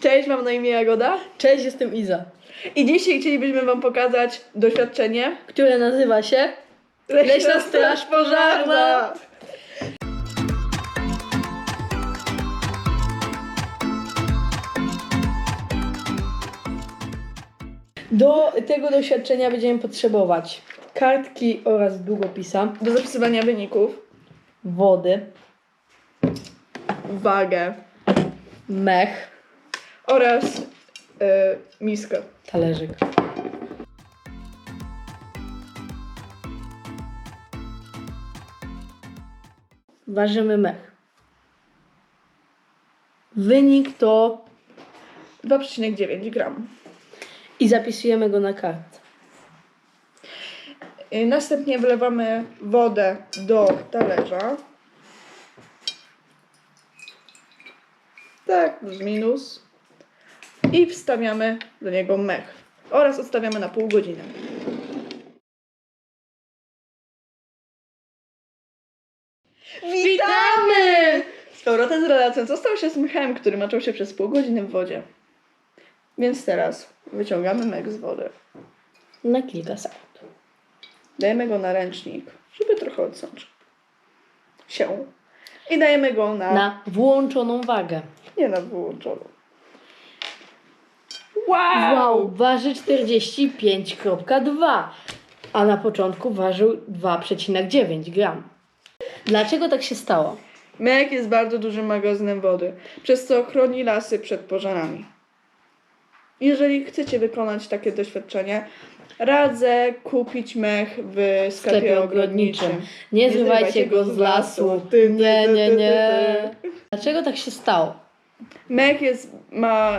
Cześć, mam na imię Jagoda Cześć, jestem Iza, i dzisiaj chcielibyśmy Wam pokazać doświadczenie które nazywa się Leśna Straż Pożarna. Do tego doświadczenia będziemy potrzebować kartki oraz długopisa, Do zapisywania wyników, wody, wagę mech, oraz e, miskę. talerzyk. Ważymy mech. Wynik to 2,9 gram. i zapisujemy go na kartce. E, Następnie wlewamy wodę do talerza. Tak, plus minus. I wstawiamy do niego mech. Oraz odstawiamy na pół godziny. Witamy! Z powrotem z relacją. Co stało się z mechem, który maczał się przez pół godziny w wodzie? Więc teraz wyciągamy mech z wody. Na kilka sekund. Dajemy go na ręcznik, żeby trochę odsączył się. I dajemy go na, Na włączoną wagę. nie na wyłączoną. Wow! Wow, waży 45,2, a na początku ważył 2,9 gram. Dlaczego tak się stało? Mek jest bardzo dużym magazynem wody, przez co chroni lasy przed pożarami. Jeżeli chcecie wykonać takie doświadczenie, radzę kupić mech w sklepie, ogrodniczym. Nie zrywajcie go z lasu. Ty, ty, Nie, nie, nie. Dlaczego tak się stało? Mech jest, ma